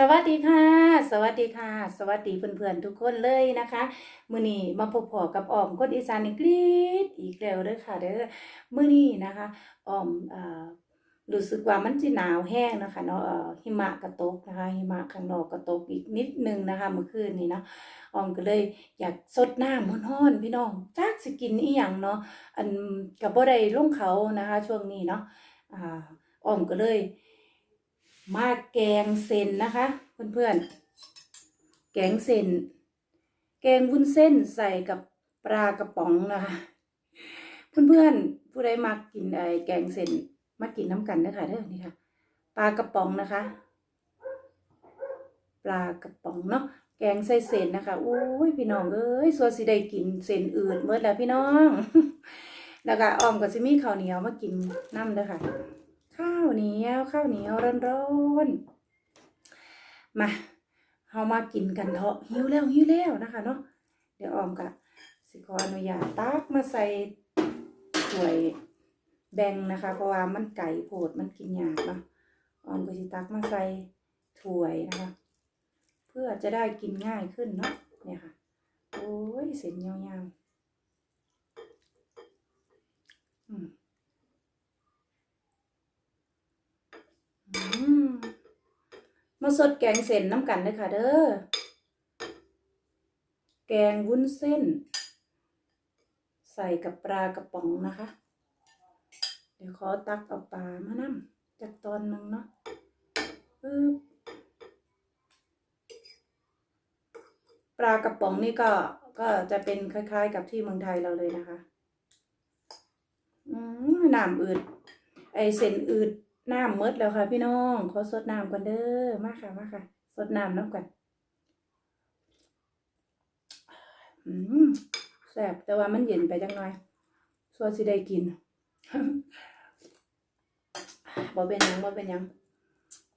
สวัสดีค่ะ สวัสดีค่ะ สวัสดีเพื่อนๆทุกคนเลยนะคะมื้อนี้มาพบพอกับออมคนอีสานอีกรีดอีกแล้วเด้อค่ะเด้อมื้อนี้นะคะออมเอ่อรู้สึกว่ามันสิหนาวแห้งนะคะเนาะหิมะก็ตกนะคะหิมะข้างนอกก็ตกอีกนิดนึงนะคะเมื่อคืนนี้เนาะออมก็เลยอยากสดน้ำร้อนๆพี่น้องจักสกินอีหยังเนาะอันก็บ่ได้ลงเขานะคะ ช่วงนี้เนาะอ่าออมก็เลย มาแกงเส้นนะคะ เพื่อนๆ แกงเส้น แกงวุ้นเส้นใส่กับปลากระป๋องนะคะเพื่อนๆผู้ใดมากินไอแกงเส้นมากินน้ำกันนะคะเด้อนี่ค่ะปลากระป๋องนะคะ ปลากระป๋องเนาะแกงใส่เส้นนะคะอุ้ยพี่น้องเอ้ยสัวนสิได้กินเส้นอืดเมื่อแล้วพี่น้อง แล้วก็อ้อมก็สิมี่ข้าวเหนียวมากินน้ำเด้อค่ะ ข้าวเหนียวข้าวเหนียวร้อนๆมาเฮามากินกันเถอะหิวแล้วหิวแล้วนะคะเนาะเดี๋ยวออมกะสิขออนุญาตตักมาใส่ถ้วยแบ่งนะคะ เพราะว่ามันไก่โพดมันกินยากเนาะออมก็สิตักมาใส่ถ้วยนะคะ เพื่อจะได้กินง่ายขึ้นเนาะเนี่ยค่ะโอ้ยเส้นยาวๆอืม อืม มาสดแกงเส้นน้ำกันเลยค่ะเด้อ แกงวุ้นเส้น ใส่กับปลากระป๋องนะคะ เดี๋ยวขอตักเอาปลามานำจากตอนหนึ่งเนาะปึ๊บปลากระป๋องนี่ก็ก็จะเป็นคล้าย ๆ กับที่เมืองไทยเราเลยนะคะ อืมน้ำอืด ไอเส้นอืด น้ำหมดแล้วค่ะ พี่น้องขอสดน้ำกันเด้อมาค่ะมาค่ะ สดน้ำน้ำกันอืมแซ่บแต่ว่ามันเย็นไปจังหน่อยส่วนสิได้กินบ่เป็นยังบ่เป็นยัง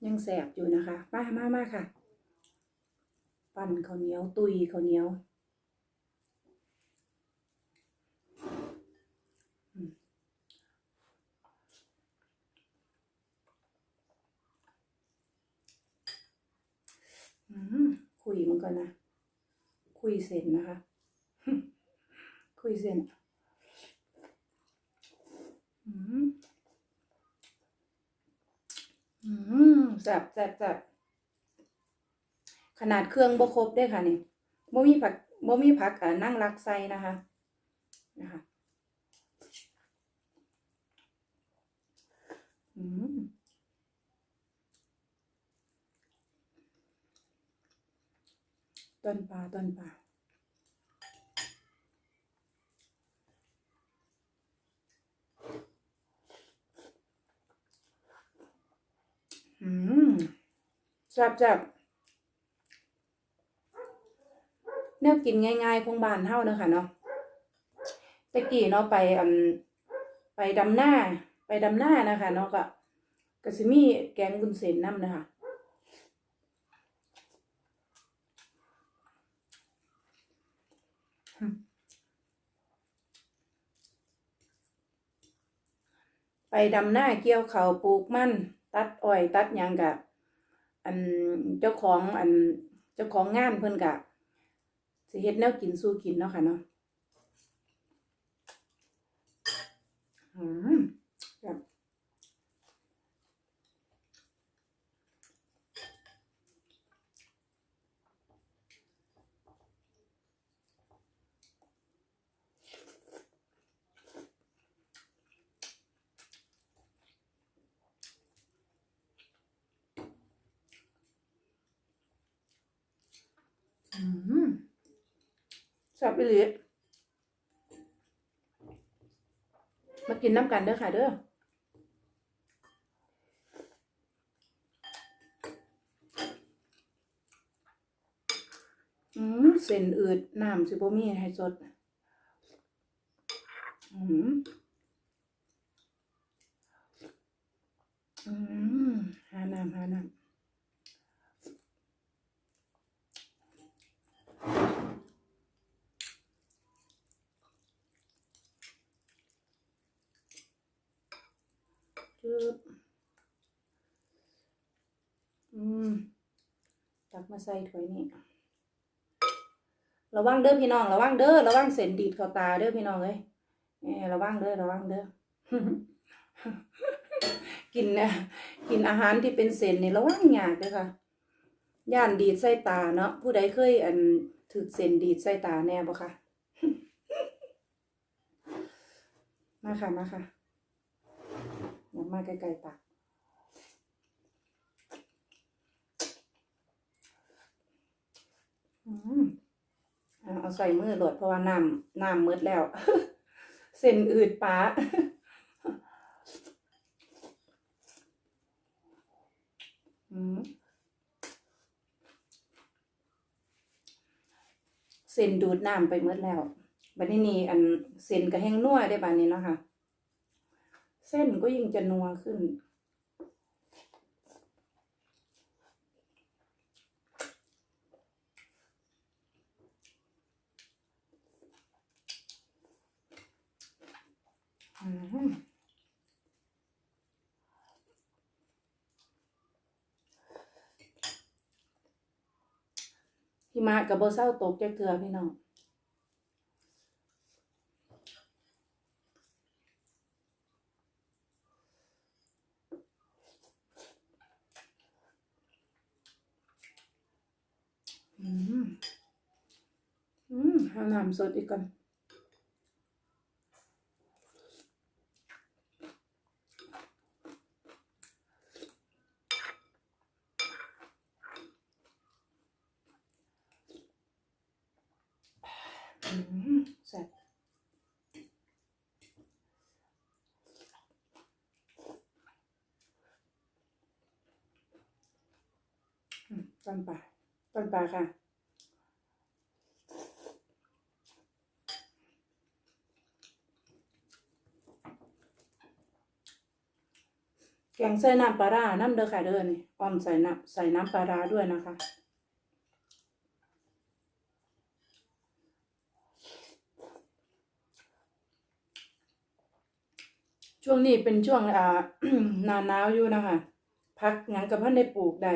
ยังแซ่บอยู่นะคะ มามามาค่ะ ปั่นข้าวเหนียว ตุยข้าวเหนียว คุยมันก่อนนะ คุยเสร็จนะคะ คุยเสร็จอืมอืมแซ่บแซ่บแซ่บขนาดเครื่องบ่ครบได้ค่ะนี่บ่มีผักบ่มีผักอ่านั่งรักไซนะคะนะคะ อืม ต้นปลาต้นปลาอืมแซ่บแซ่บแนวกินง่ายๆของบานเฮานะคะเนาะตะกี้เนาะไปอันไปดำหน้า ไปดำหน้านะคะเนาะก็ก็สิมีแกงบุญเส้นนำนะคะ ไปดำหน้าเกี่ยวเขาปลูกมันตัดอ้อยตัดยางกะอันเจ้าของอันเจ้าของงานเพิ่นกะสิเฮ็ดแนวกินสู้กินเนาะค่ะเนาะอืมแบบอืม แซ่บอีหลีมากินน้ำกันเด้อค่ะเด้ออืมเส้นอืดน้ำสิบ่มีให้สด อืมอืมหาน้ำหาน้ำจึ๊ บอืมตักมาใส่ถ้วยนี้ระวังเด้อพี่น้อง ระวังเด้อระวังเส้นดีดเข้าตาเด้อพี่น้องเอ้ยระวังเด้อระวังเด้อกินนะกินอาหารที่เป็นเส้นนี่ระวังยากเด้อค่ะ ย่านดีดใส่ตาเนาะผู้ใดเคยอันถึกเส้นดีดใส่ตาแน่บ่คะมาค่ะมาค่ะ อยากมาใกล้ๆปากอืมเอาเอาใส่มือหลดเพราะว่าน้ำน้ำมืดแล้ว เส้นอืดป้าอืมเส้นดูดน้ำไปหมดแล้วบัดนี้นี่อันเส้นก็แห้งนัวได้บานนี้เนาะค่ะ เส้นก็ยิ่งจะนัวขึ้น อืมหิมะกับโบเศร้าตกจักเทือพี่น้อง อืม อืม เอาน้ำสดอีกก่อนอืมแซ่บอืมต้นปลาต้นปลาค่ะ งใส่น้ำปลาร้าน้ำเด้อค่ะเด้อนี่อ้อมใส่น้ำใส่น้ำปลาร้าด้วยนะคะช่วงนี้เป็นช่วงอ่าหนาหนาวอยู่นะคะพักหยังกับพันได้ปลูกได้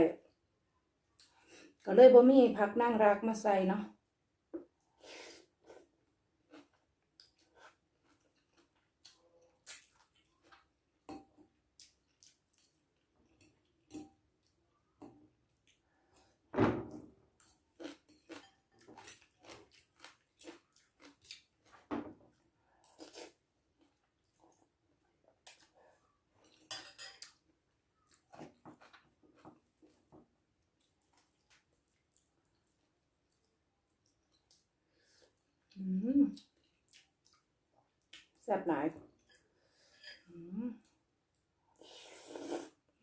ก็เลยบ่มีพักนั่งรักมาใส่เนาะอืม แซ่บหลายอืม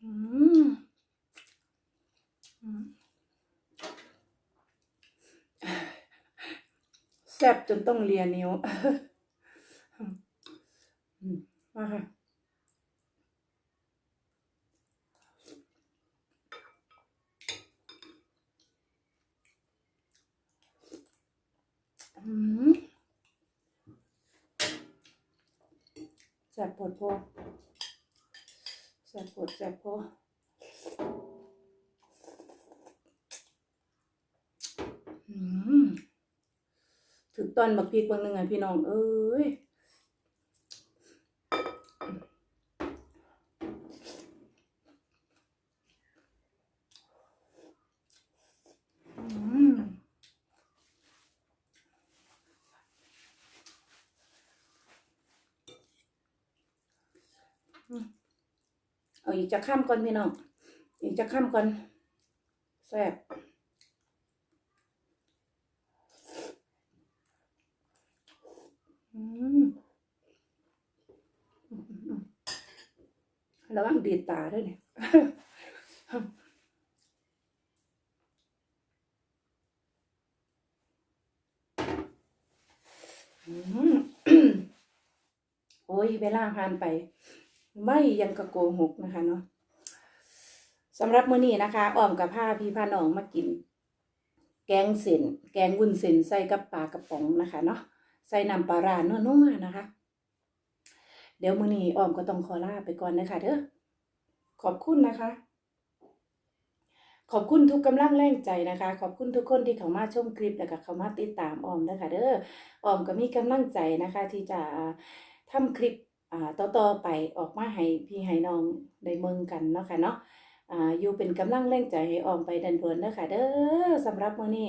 อืมอืมแซ่บจนต้องเลียนิ้วอืมมาค่ะอืม แสบปวดโพแสบปวดแสบโพอถึงตอนบักพีกบางหนึ่งไงพี่น้อง เอ้ย อืม เอาอีกจะข้ามก่อนพี่น้อง อีกจะข้ามก่อนแซ่บระวังดีตาด้วยเนี่ยโอ้ยเวลาผ่านไป ไม่ยังกะโกหกนะคะเนาะสำหรับมื้อนี้นะคะอ้อมกับผ้าพี่พาน้องมากิน แกงเส้นแกงวุ้นเส้นใส่กับปลากระป๋องนะคะเนาะใส่น้ำปลาร้านัวๆนะคะ เดี๋ยวมื้อนี้อ้อมก็ต้องขอลาไปก่อนนะคะเด้อขอบคุณนะคะ ขอบคุณทุกกำลังแรงใจนะคะ ขอบคุณทุกคนที่เข้ามาชมคลิปแล้วก็เข้ามาติดตามออมนะคะเด้อออมก็มีกำลังใจนะคะ ที่จะทำคลิป ต่อต่อๆไปออกมาให้พี่ให้น้องได้เมืองกันเนาะค่ะเนาะอ่าอยู่เป็นกำลังแรงใจให้ออมไปดันเพิ่นเด้อค่ะเด้อสำหรับมื้อนี้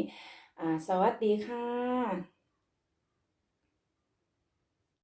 อ่าสวัสดีค่ะ